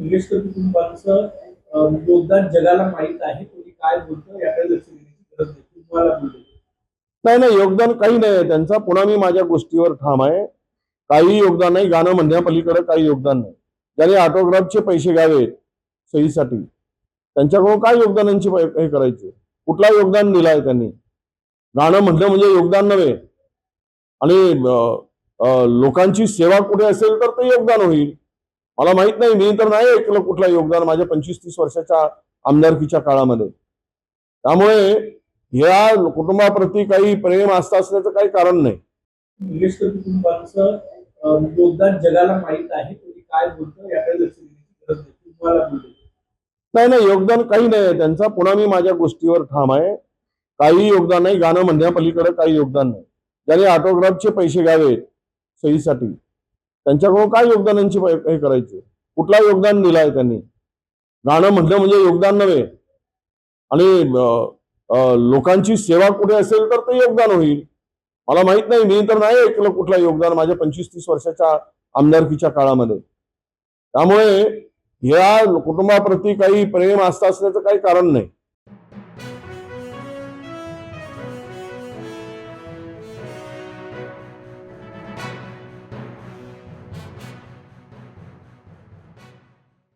निलेश कवी कुटुंबाचं योगदान जगाला माहीत आहे कोणी काय बोलतं याकडे लक्ष देण्याची गरज नाही. तुम्हाला बोलतो नाही नाही योगदान काही नाही आहे त्यांचा. पुन्हा मी माझ्या गोष्टीवर ठाम आहे. काही योगदान नाही. गाणं म्हणण्यापलीकडे काही योगदान नाही. ज्याने ऑटोग्राफचे पैसे घ्यावे सहीसाठी त्यांच्याकडून काय योगदानांची हे करायचे? कुठला योगदान दिलाय त्यांनी? गाणं म्हटलं म्हणजे योगदान नव्हे. आणि लोकांची सेवा कुठे असेल तर ते योगदान होईल. मला माहीत नाही मी तर नाही ऐकलं कुठलं योगदान माझ्या पंचवीस तीस वर्षाच्या आमदारकीच्या काळामध्ये. त्यामुळे या कुटुंबाप्रती काही प्रेम आस्था असण्याचं काही कारण नाही. कुटुंबाचं योगदान जगाला माहीत आहे कोणी काय बोलतं याकडे लक्ष देण्याची गरज नाही. नाही नाही योगदान काही नाही. आहे त्यांचा पुन्हा मी माझ्या गोष्टीवर ठाम आहे. काही योगदान नाही. गाणं म्हणण्यापलीकडे काही योगदान नाही. ज्याने ऑटोग्राफचे पैसे घ्यावे सहीसाठी त्यांच्याकडून काय योगदानांची हे करायचे? कुठला योगदान दिलाय त्यांनी? गाणं म्हटलं म्हणजे योगदान नव्हे. आणि लोकांची सेवा कुठे असेल तर ते योगदान होईल. मला माहीत नाही मी तर नाही ऐकलं कुठला योगदान माझ्या पंचवीस तीस वर्षाच्या आमदारकीच्या काळामध्ये. त्यामुळे या कुटुंबाप्रती काही प्रेम आस्था असण्याचं काही कारण नाही.